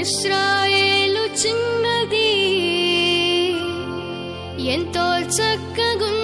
ఇస్రాయేలు చిన్నది ఎంతో చక్కగుంది.